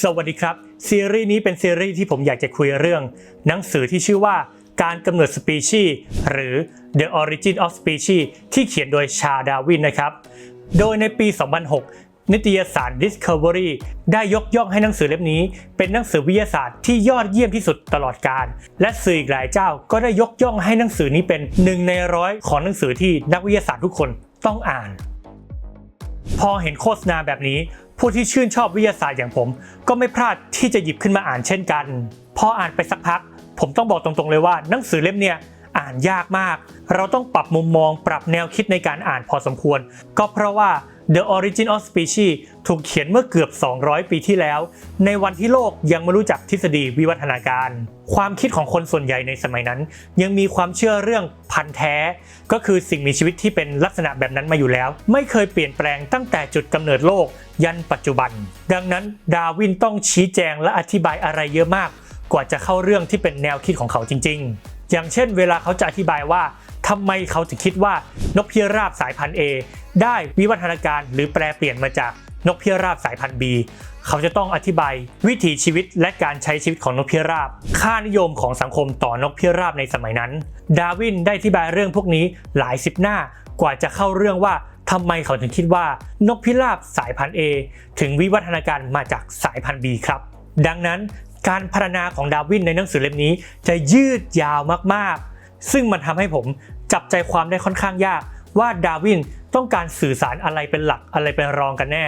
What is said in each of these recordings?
สวัสดีครับ ซีรีส์นี้เป็นซีรีส์ที่ผมอยากจะคุยเรื่อง หนังสือที่ชื่อว่าการกำเนิดสปีชีส์หรือ The Origin of Species ที่เขียนโดยชาดาวินนะครับ โดยในปี 2006 นิตยสาร Discovery ได้ยกย่องให้หนังสือเล่มนี้ เป็นหนังสือวิทยาศาสตร์ที่ยอดเยี่ยมที่สุดตลอดกาลและสื่ออีกหลายเจ้าก็ได้ยกย่องให้หนังสือนี้เป็นหนึ่งในร้อยของหนังสือที่นักวิทยาศาสตร์ทุกคนต้องอ่าน พอเห็นโฆษณาแบบนี้ ผู้ที่ชื่นชอบวิทยาศาสตร์อย่างผม ก็ไม่พลาดที่จะหยิบขึ้นมาอ่านเช่นกัน พออ่านไปสักพัก ผมต้องบอกตรงๆเลยว่าหนังสือเล่มเนี่ยอ่านยากมาก เราต้องปรับมุมมอง ปรับแนวคิดในการอ่านพอสมควร ก็เพราะว่า The Origin of Species ถูกเขียนเมื่อเกือบ 200 ปีที่แล้ว ในวันที่โลกยังไม่รู้จักทฤษฎีวิวัฒนาการ ความคิดของคนส่วนใหญ่ในสมัยนั้น ยังมีความเชื่อเรื่องพันธุ์แท้ ก็คือสิ่งมีชีวิตที่เป็นลักษณะแบบนั้นมาอยู่แล้ว ไม่เคยเปลี่ยนแปลงตั้งแต่จุดกำเนิดโลกยันปัจจุบัน ดังนั้นดาร์วินต้องชี้แจงและอธิบายอะไรเยอะมาก กว่าจะเข้าเรื่องที่เป็นแนวคิดของเขาจริง ๆ อย่างเช่น เวลาเขาจะอธิบายว่าทำไมเขาถึงคิดว่านกพิราบสายพันธุ์ A ได้วิวัฒนาการหรือแปลเปลี่ยนมาจากนกพิราบสายพันธุ์ B เขาจะต้องอธิบายวิถีชีวิตและการใช้ชีวิตของนกพิราบ ค่านิยมของสังคมต่อนกพิราบในสมัยนั้น ดาร์วินได้อธิบายเรื่องพวกนี้หลายสิบหน้ากว่าจะเข้าเรื่องว่าทำไมเขาถึงคิดว่านกพิราบสายพันธุ์ A ถึงวิวัฒนาการมาจากสายพันธุ์ B ครับ ดังนั้นการพัฒนาของดาร์วินในหนังสือเล่มนี้จะยืดยาวมากๆ ซึ่งมันทำให้ผมจับใจความได้ค่อนข้างยาก ว่าดาร์วินต้องการสื่อสารอะไรเป็นหลักอะไรเป็นรองกันแน่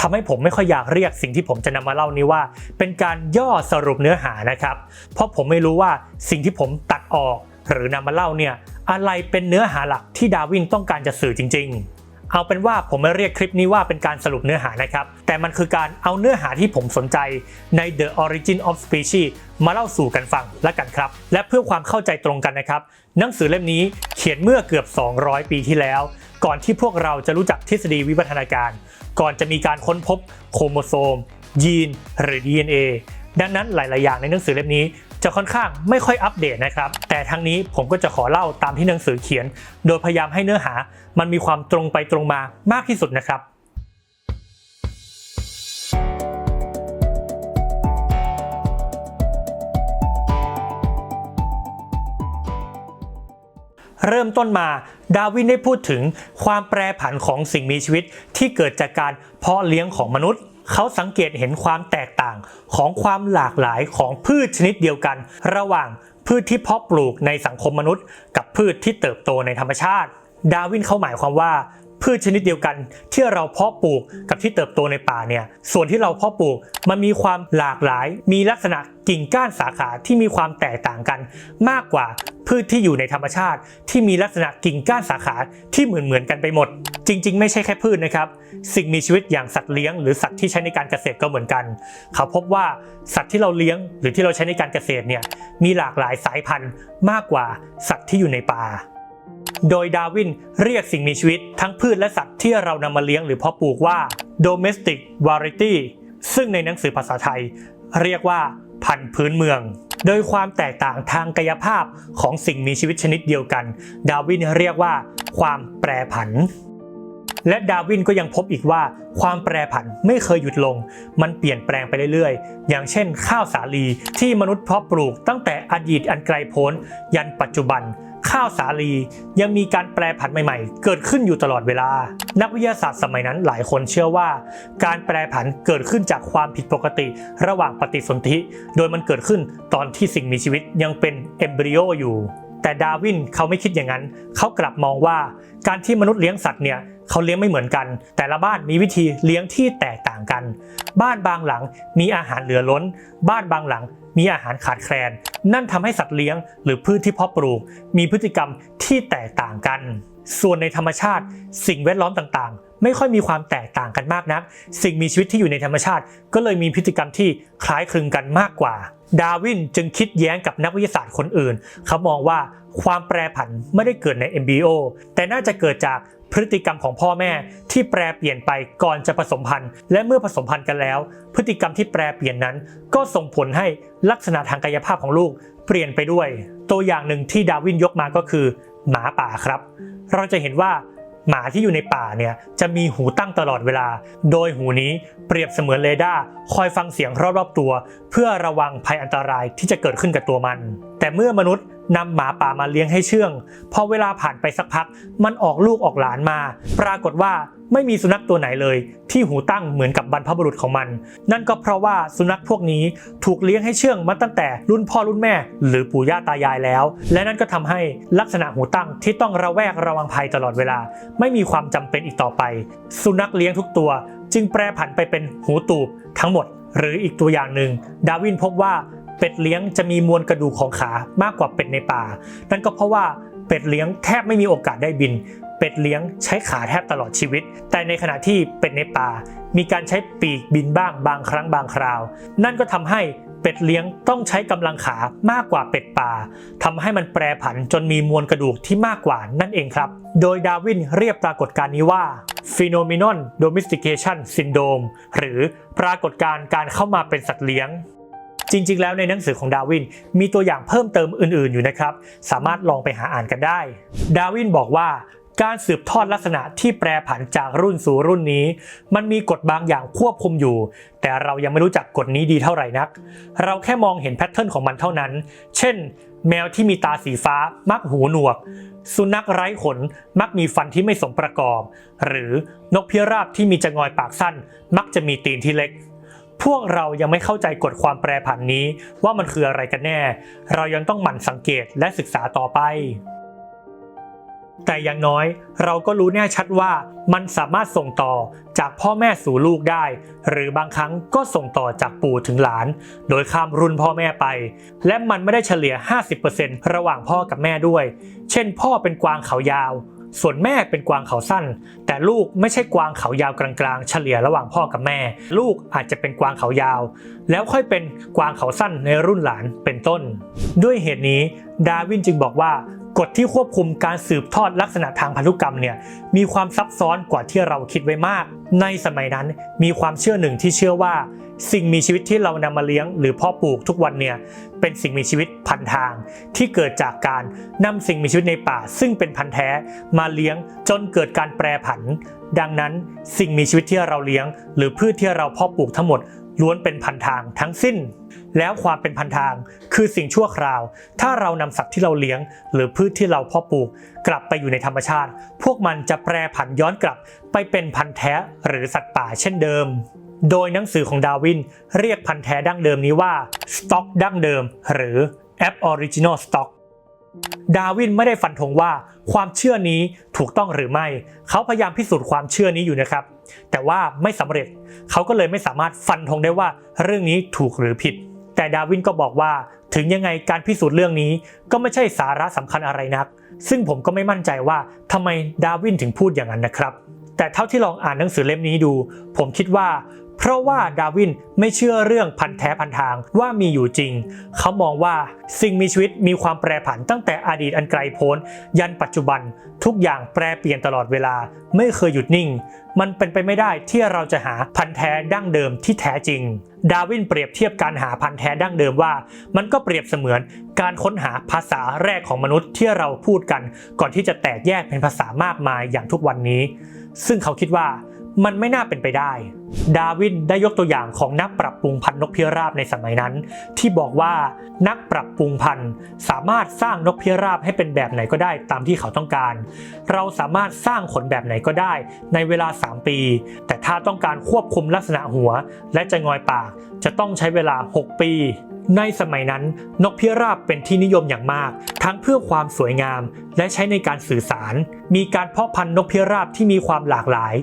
ทำให้ผมไม่ค่อยอยากเรียกสิ่งที่ผมจะนำมาเล่านี้ว่า เป็นการย่อสรุปเนื้อหานะครับ เพราะผมไม่รู้ว่าสิ่งที่ผมตัดออก หรือนำมาเล่าเนี่ยอะไรเป็นเนื้อหาหลักที่ดาร์วินต้องการจะสื่อจริง ๆเอาเป็นว่าผมไม่เรียกคลิปนี้ว่าเป็นการสรุปเนื้อหานะครับ แต่มันคือการเอาเนื้อหาที่ผมสนใจใน The Origin of Species มาเล่าสู่กันฟังและกันครับ และเพื่อความเข้าใจตรงกันนะครับ หนังสือเล่มนี้เขียนเมื่อเกือบ 200 ปีที่แล้ว ก่อนที่พวกเราจะรู้จักทฤษฎีวิวัฒนาการ ก่อนจะมีการค้นพบโครโมโซม ยีน หรือ DNA ดังนั้นหลาย ๆ อย่างในหนังสือเล่มนี้จะค่อนข้างไม่ค่อยอัปเดตนะครับ แต่ทั้งนี้ผมก็จะขอเล่าตามที่หนังสือเขียน โดยพยายามให้เนื้อหา มันมีความตรงไปตรงมามากที่สุดนะครับ เริ่มต้นมา ดาวินได้พูดถึงความแปรผันของสิ่งมีชีวิตที่เกิดจากการเพาะเลี้ยงของมนุษย์ เขาสังเกตเห็นความแตกต่างของความหลากหลายของพืชชนิดเดียวกัน ระหว่างพืชที่เพาะปลูกในสังคมมนุษย์ กับพืชที่เติบโตในธรรมชาติ ดาวินเขาหมายความว่าพืชชนิดเดียวกันที่เราเพาะปลูกกับที่เติบโตในป่าเนี่ย ส่วนที่เราเพาะปลูกมันมีความหลากหลาย มีลักษณะกิ่งก้านสาขาที่มีความแตกต่างกัน มากกว่า พืชที่อยู่ในธรรมชาติ ที่มีลักษณะกิ่งก้านสาขาที่เหมือนเหมือนๆกันไปหมด จริง ๆ ไม่ใช่แค่พืชนะครับ สิ่งมีชีวิตอย่างสัตว์เลี้ยงหรือสัตว์ที่ใช้ในการเกษตรก็เหมือนกัน เขาพบว่าสัตว์ที่เราเลี้ยงหรือที่เราใช้ในการเกษตรเนี่ยมีหลากหลายสายพันธุ์มากกว่าสัตว์ที่อยู่ในป่าโดยดาร์วินเรียกสิ่งมีชีวิตทั้งพืชและสัตว์ที่เรานำมาเลี้ยงหรือเพาะปลูกว่า domestic variety ซึ่งในหนังสือภาษาไทย เรียกว่าพันธุ์พื้นเมือง โดยความแตกต่างทางกายภาพของสิ่งมีชีวิตชนิดเดียวกัน ดารวินเรียกว่าความแปรผัน และดารวินก็ยังพบอีกว่า ความแปรผันไม่เคยหยุดลง มันเปลี่ยนแปลงไปเรื่อยๆ อย่างเช่น ข้าวสาลีที่มนุษย์เพาะปลูกตั้งแต่อดีตอันไกลโพ้นยันปัจจุบัน ข้าวสาลี ยังมีการแปรผันใหม่ๆ เกิดขึ้นอยู่ตลอดเวลา นักวิทยาศาสตร์สมัยนั้นหลายคนเชื่อว่า การแปรผันเกิดขึ้นจากความผิดปกติ ระหว่างปฏิสนธิ โดยมันเกิดขึ้นตอนที่สิ่งมีชีวิตยังเป็นเอมบริโออยู่ แต่ดาร์วินเขาไม่คิดอย่างนั้น เขากลับมองว่าการที่มนุษย์เลี้ยงสัตว์เนี่ยเขาเลี้ยงไม่เหมือนกัน แต่ละบ้านมีวิธีเลี้ยงที่แตกต่างกัน บ้านบางหลังมีอาหารเหลือล้น บ้านบางหลังมีอาหารขาดแคลน นั่นทำให้สัตว์เลี้ยงหรือพืชที่เพาะปลูก มีพฤติกรรมที่แตกต่างกัน ส่วนในธรรมชาติ สิ่งแวดล้อมต่าง ไม่ค่อยมีความแตกต่างกันมากนัก สิ่งมีชีวิตที่อยู่ในธรรมชาติ ก็เลยมีพฤติกรรมที่คล้ายคลึงกันมากกว่า ดาวินจึงคิดแย้งกับนักวิทยาศาสตร์คนอื่น เขามองว่าความแปรผันไม่ได้เกิดใน MBO แต่น่าจะเกิดจากพฤติกรรมของพ่อแม่ที่แปรเปลี่ยนไปก่อนจะผสมพันธุ์ และเมื่อผสมพันธุ์กันแล้ว พฤติกรรมที่แปรเปลี่ยนนั้น ก็ส่งผลให้ลักษณะทางกายภาพของลูกเปลี่ยนไปด้วย ตัวอย่างหนึ่งที่ดาวินยกมาก็คือ หมาป่าครับ เราจะเห็นว่า หมาที่อยู่ในป่าเนี่ยจะมีหูตั้งตลอดเวลา โดยหูนี้เปรียบเสมือนเรดาร์คอยฟังเสียงรอบๆตัว เพื่อระวังภัยอันตรายที่จะเกิดขึ้นกับตัวมัน แต่เมื่อมนุษย์ นำหมาป่ามาเลี้ยงให้เชื่อง พอเวลาผ่านไปสักพัก มันออกลูกออกหลานมา ปรากฏว่าไม่มีสุนัขตัวไหนเลย ที่หูตั้งเหมือนกับบรรพบุรุษของมัน นั่นก็เพราะว่าสุนัขพวกนี้ถูกเลี้ยงให้เชื่องมาตั้งแต่รุ่นพ่อรุ่นแม่ หรือปู่ย่าตายายแล้ว และนั่นก็ทำให้ลักษณะหูตั้งที่ต้องระแวกระวังภัยตลอดเวลา ไม่มีความจำเป็นอีกต่อไป สุนัขเลี้ยงทุกตัว จึงแปรผันไปเป็นหูตูบทั้งหมดหรืออีกตัวอย่างหนึ่ง ดาร์วินพบว่า เป็ดเลี้ยงจะมีมวลกระดูกของขามากกว่าเป็ดในป่า นั่นก็เพราะว่าเป็ดเลี้ยงแทบไม่มีโอกาสได้บิน เป็ดเลี้ยงใช้ขาแทบตลอดชีวิต แต่ในขณะที่เป็ดในป่า มีการใช้ปีกบินบ้างบางครั้งบางคราว นั่นก็ทำให้เป็ดเลี้ยงต้องใช้กำลังขามากกว่าเป็ดป่าทำให้มันแปรผันจนมีมวลกระดูกที่มากกว่านั่นเองครับ โดยดาร์วินเรียกปรากฏการณ์นี้ว่า phenomenon domestication syndrome หรือปรากฏการณ์การเข้ามาเป็นสัตว์เลี้ยง จริง ๆ แล้วในหนังสือของดาวินมีตัวอย่างเพิ่มเติมอื่น ๆ อยู่นะครับ สามารถลองไปหาอ่านกันได้ ดาวินบอกว่าการสืบทอดลักษณะที่แปรผันจากรุ่นสู่รุ่นนี้ มันมีกฎบางอย่างควบคุมอยู่ แต่เรายังไม่รู้จักกฎนี้ดีเท่าไหร่นัก เราแค่มองเห็นแพทเทิร์นของมันเท่านั้น เช่น แมวที่มีตาสีฟ้ามักหูหนวก สุนัขไร้ขนมักมีฟันที่ไม่สมประกอบ หรือนกพิราบที่มีจงอยปากสั้น มักจะมีตีนที่เล็ก พวกเรายังไม่เข้าใจกฎความแปรผันนี้ว่ามันคืออะไรกันแน่ เรายังต้องหมั่นสังเกตและศึกษาต่อไป แต่อย่างน้อยเราก็รู้แน่ชัดว่ามันสามารถส่งต่อจากพ่อแม่สู่ลูกได้ หรือบางครั้งก็ส่งต่อจากปู่ถึงหลาน โดยข้ามรุ่นพ่อแม่ไป และมันไม่ได้เฉลี่ย 50%ระหว่างพ่อกับแม่ด้วย เช่น พ่อเป็นกวางเขายาว ส่วนแม่เป็นกวางเขาสั้น แต่ลูกไม่ใช่กวางเขายาวกลางๆ เฉลี่ยระหว่างพ่อกับแม่ ลูกอาจจะเป็นกวางเขายาว แล้วค่อยเป็นกวางเขาสั้นในรุ่นหลานเป็นต้น ด้วยเหตุนี้ดาร์วินจึงบอกว่า กฎที่ควบคุมการสืบทอดลักษณะทางพันธุกรรมเนี่ยมีความซับซ้อนกว่าที่เราคิดไว้มาก ในสมัยนั้นมีความเชื่อหนึ่งที่เชื่อว่า สิ่งมีชีวิตที่เรานำมาเลี้ยง หรือพ่อปลูกทุกวันเนี่ยเป็นสิ่งมีชีวิตพันทาง ที่เกิดจากการนำสิ่งมีชีวิตในป่า ซึ่งเป็นพันธุ์แท้มาเลี้ยงจนเกิดการแปรผัน ดังนั้นสิ่งมีชีวิตที่เราเลี้ยง หรือพืชที่เราพาะปลูกทั้งหมดล้วนเป็นพันทางทั้งสิ้น แล้วความเป็นพันทางคือสิ่งชั่วคราว ถ้าเรานำสัตว์ที่เราเลี้ยง หรือพืชที่เราเพาะปลูก กลับไปอยู่ในธรรมชาติ พวกมันจะแปรผันย้อนกลับไปเป็นพันธุ์แท้หรือสัตว์ป่าเช่นเดิม โดยหนังสือของดาวิน เรียกพันธุ์แท้ดั้งเดิมนี้ว่า stock ดั้งเดิม หรือ aboriginal stock ดาวินไม่ได้ฟันธงว่าความเชื่อนี้ถูกต้องหรือไม่ เขาพยายามพิสูจน์ความเชื่อนี้อยู่นะครับ แต่ว่าไม่สำเร็จ เขาก็เลยไม่สามารถฟันธงได้ว่าเรื่องนี้ถูกหรือผิด แต่ดาร์วินก็บอกว่าถึงยังไงการพิสูจน์เรื่องนี้ก็ไม่ใช่สาระสำคัญอะไรนัก ซึ่งผมก็ไม่มั่นใจว่าทำไมดาร์วินถึงพูดอย่างนั้นนะครับ แต่เท่าที่ลองอ่านหนังสือเล่มนี้ดู ผมคิดว่า เพราะว่าดาร์วินไม่เชื่อเรื่องพันแท้พันทางว่ามีอยู่จริง เขามองว่าสิ่งมีชีวิตมีความแปรผันตั้งแต่อดีตอันไกลโพ้น ยันปัจจุบันทุกอย่างแปรเปลี่ยนตลอดเวลา ไม่เคยหยุดนิ่ง มันเป็นไปไม่ได้ที่เราจะหาพันแท้ดั้งเดิมที่แท้จริง ดาร์วินเปรียบเทียบการหาพันแท้ดั้งเดิมว่า มันก็เปรียบเสมือนการค้นหาภาษาแรกของมนุษย์ที่เราพูดกัน ก่อนที่จะแตกแยกเป็นภาษามากมายอย่างทุกวันนี้ ซึ่งเขาคิดว่า มันไม่น่าเป็นไปได้ ดาวินได้ยกตัวอย่างของนักปรับปรุงพันธุ์นกพิราบในสมัยนั้น ที่บอกว่านักปรับปรุงพันธุ์สามารถสร้างนกพิราบให้เป็นแบบไหนก็ได้ตามที่เขาต้องการ เราสามารถสร้างขนแบบไหนก็ได้ในเวลา 3 ปี แต่ถ้าต้องการควบคุมลักษณะหัว และจะงอยปากจะต้องใช้เวลา 6 ปี ในสมัยนั้นนกพิราบเป็นที่นิยมอย่างมาก ทั้งเพื่อความสวยงาม และใช้ในการสื่อสาร มีการเพาะพันธุ์นกพิราบที่มีความหลากหลาย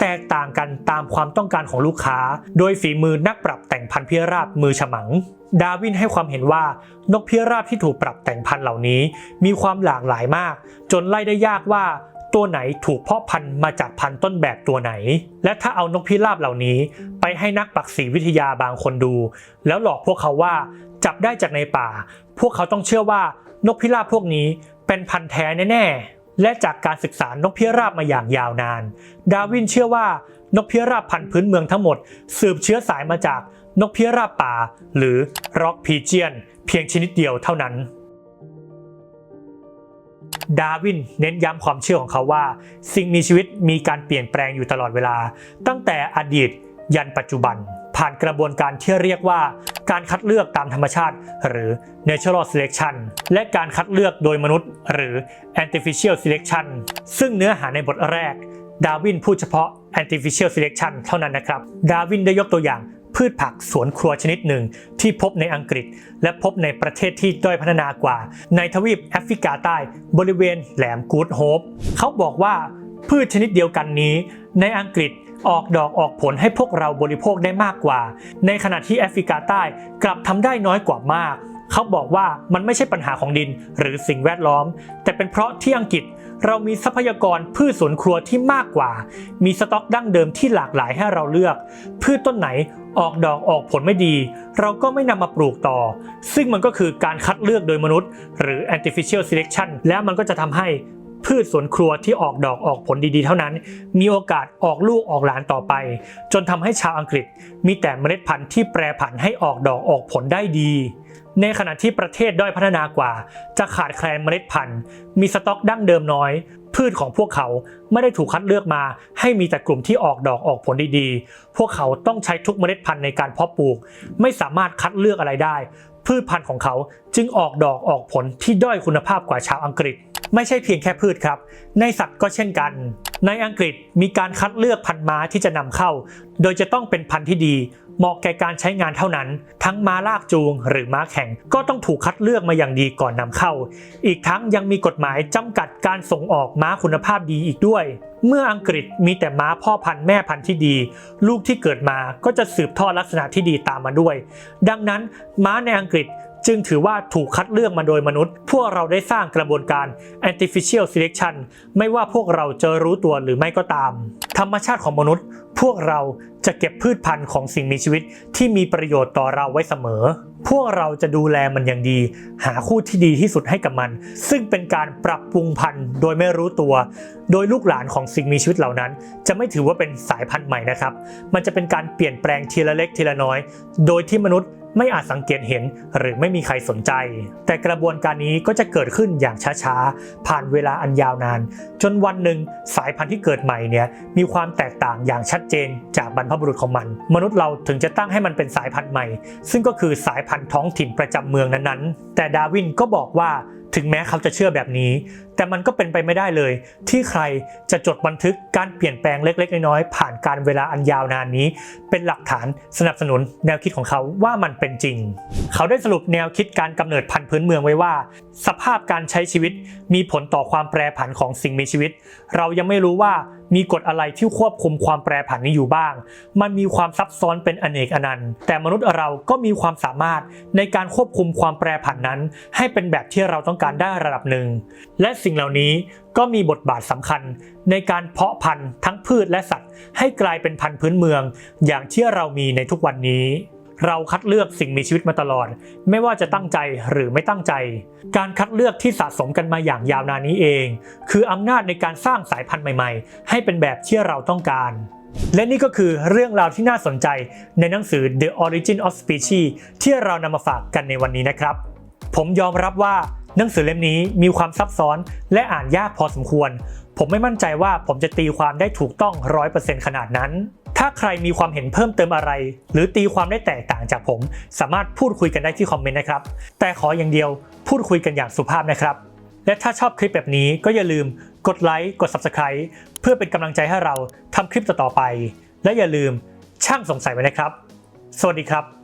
แตกต่างกันตามความต้องการของลูกค้า โดยฝีมือนักปรับแต่งพันธุ์พิราบมือฉมัง ดารวินให้ความเห็นว่านกพิราบที่ถูกปรับแต่งพันธุ์เหล่านี้ มีความหลากหลายมาก จนไล่ได้ยากว่า ตัวไหนถูกเพาะพันธุ์มาจากพันธุ์ต้นแบบตัวไหน และถ้าเอานกพิราบเหล่านี้ ไปให้นักปักษีวิทยาบางคนดู แล้วหลอกพวกเขาว่าจับได้จากในป่า พวกเขาต้องเชื่อว่านกพิราบพวกนี้เป็นพันธุ์แท้แน่ๆ และจากการศึกษานกพิราบมาอย่างยาวนาน ดาร์วินเชื่อว่านกพิราบพันธุ์พื้นเมืองทั้งหมด สืบเชื้อสายมาจากนกพิราบป่า หรือร็อกพีเจียน เพียงชนิดเดียวเท่านั้น ดาร์วินเน้นย้ำความเชื่อของเขาว่า สิ่งมีชีวิตมีการเปลี่ยนแปลงอยู่ตลอดเวลา ตั้งแต่อดีตยันปัจจุบัน ผ่านกระบวนการที่เรียกว่า การคัดเลือกตามธรรมชาติ หรือ natural selection และการคัดเลือกโดยมนุษย์ หรือ artificial selection ซึ่งเนื้อหาในบทแรก ดาร์วินพูดเฉพาะ artificial selection เท่านั้นนะครับ ดาร์วินได้ยกตัวอย่าง พืชผักสวนครัวชนิดหนึ่ง ที่พบในอังกฤษ และพบในประเทศที่ด้อยพัฒนากว่า ในทวีปแอฟริกาใต้บริเวณแหลมกูดโฮปเขาบอกว่าพืชชนิดเดียวกันนี้ ในอังกฤษออกดอกออกผลให้พวกเราบริโภคได้มากกว่า ในขณะที่แอฟริกาใต้กลับทำได้น้อยกว่ามาก เขาบอกว่ามันไม่ใช่ปัญหาของดินหรือสิ่งแวดล้อม แต่เป็นเพราะที่อังกฤษเรามีทรัพยากรพืชสวนครัวที่มากกว่า มีสต็อกดั้งเดิมที่หลากหลายให้เราเลือก พืชต้นไหน ออกดอกออกผลไม่ดี เราก็ไม่นำมาปลูกต่อ ซึ่งมันก็คือการคัดเลือกโดยมนุษย์ หรือ artificial selection แล้วมันก็จะทำให้พืชสวนครัวที่ออกดอกออกผลดีๆ เท่านั้น มีโอกาสออกลูกออกหลานต่อไป จนทำให้ชาวอังกฤษ มีแต่เมล็ดพันธุ์ที่แปรผันให้ออกดอกออกผลได้ดี ในขณะที่ประเทศด้อยพัฒนากว่า จะขาดแคลนเมล็ดพันธุ์ มีสต็อกดั้งเดิมน้อย พืชของพวกเขาไม่ได้ถูกคัดเลือกมา ให้มีแต่กลุ่มที่ออกดอกออกผลดีๆ พวกเขาต้องใช้ทุกเมล็ดพันธุ์ในการเพาะปลูก ไม่สามารถคัดเลือกอะไรได้ พืชพันธุ์ของเขาจึงออกดอกออกผลที่ด้อยคุณภาพกว่าชาวอังกฤษ ไม่ใช่เพียงแค่พืชครับ ในสัตว์ก็เช่นกัน ในอังกฤษมีการคัดเลือกพันธุ์ม้าที่จะนำเข้า โดยจะต้องเป็นพันธุ์ที่ดี เหมาะแก่การใช้งานเท่านั้น ทั้งม้าลากจูง หรือม้าแข่งก็ต้องถูกคัดเลือกมาอย่างดีก่อนนำเข้า อีกทั้งยังมีกฎหมายจำกัดการส่งออกม้าคุณภาพดีอีกด้วยเมื่ออังกฤษมีแต่ม้าพ่อพันธุ์แม่พันธุ์ที่ดี ลูกที่เกิดมาก็จะสืบทอดลักษณะที่ดีตามมาด้วย ดังนั้นม้าในอังกฤษ จึงถือว่าถูกคัดเลือกมาโดยมนุษย์ พวกเราได้สร้างกระบวนการ artificial selection ไม่ว่าพวกเราจะรู้ตัวหรือไม่ก็ตาม ธรรมชาติของมนุษย์ พวกเราจะเก็บพืชพันธุ์ของสิ่งมีชีวิตที่มีประโยชน์ต่อเราไว้เสมอ พวกเราจะดูแลมันอย่างดี หาคู่ที่ดีที่สุดให้กับมัน ซึ่งเป็นการปรับปรุงพันธุ์โดยไม่รู้ตัว โดยลูกหลานของสิ่งมีชีวิตเหล่านั้น จะไม่ถือว่าเป็นสายพันธุ์ใหม่นะครับ มันจะเป็นการเปลี่ยนแปลงทีละเล็กทีละน้อย โดยที่มนุษย์ ไม่อาจสังเกตเห็นหรือไม่มีใครสนใจ แต่กระบวนการนี้ก็จะเกิดขึ้นอย่างช้าๆ ผ่านเวลาอันยาวนาน จนวันหนึ่งสายพันธุ์ที่เกิดใหม่เนี่ยมีความแตกต่างอย่างชัดเจนจากบรรพบุรุษของมัน มนุษย์เราถึงจะตั้งให้มันเป็นสายพันธุ์ใหม่ ซึ่งก็คือสายพันธุ์ท้องถิ่นประจำเมืองนั้นๆ แต่ดาร์วินก็บอกว่า ถึงแม้เขาจะเชื่อแบบนี้ แต่มันก็เป็นไปไม่ได้เลย ที่ใครจะจดบันทึกการเปลี่ยนแปลงเล็กๆ น้อยๆผ่านการเวลาอันยาวนานนี้ เป็นหลักฐานสนับสนุนแนวคิดของเขาว่ามันเป็นจริง เขาได้สรุปแนวคิดการกำเนิดพันธุ์พื้นเมืองไว้ว่า สภาพการใช้ชีวิตมีผลต่อความแปรผันของสิ่งมีชีวิต เรายังไม่รู้ว่า มีกฎอะไรที่ควบคุมความแปรผันนี้อยู่บ้าง มันมีความซับซ้อนเป็นอเนกอนันต์ แต่มนุษย์เราก็มีความสามารถในการควบคุมความแปรผันนั้น ให้เป็นแบบที่เราต้องการได้ระดับหนึ่ง และสิ่งเหล่านี้ก็มีบทบาทสำคัญ ในการเพาะพันธุ์ทั้งพืชและสัตว์ ให้กลายเป็นพันธุ์พื้นเมือง อย่างที่เรามีในทุกวันนี้ เราคัดเลือกสิ่งมีชีวิตมาตลอด ไม่ว่าจะตั้งใจหรือไม่ตั้งใจ การคัดเลือกที่สะสมกันมาอย่างยาวนานนี้เอง คืออำนาจในการสร้างสายพันธุ์ใหม่ๆ ให้เป็นแบบที่เราต้องการและนี่ก็คือเรื่องราวที่น่าสนใจในหนังสือ The Origin of Species ที่เรานำมาฝากกันในวันนี้นะครับ ผมยอมรับว่า หนังสือเล่มนี้มีความซับซ้อนและอ่านยากพอสมควร ผมไม่มั่นใจว่าผมจะตีความได้ถูกต้อง 100%ขนาดนั้น ถ้าใครมีความเห็นเพิ่มเติมอะไร หรือตีความได้แตกต่างจากผม สามารถพูดคุยกันได้ที่คอมเมนต์นะครับ แต่ขออย่างเดียวพูดคุยกันอย่างสุภาพนะครับ และถ้าชอบคลิปแบบนี้ก็อย่าลืมกดไลค์กด Subscribe เพื่อเป็นกำลังใจให้เราทำคลิปต่อๆไป และอย่าลืมช่างสงสัยไว้นะครับ สวัสดีครับ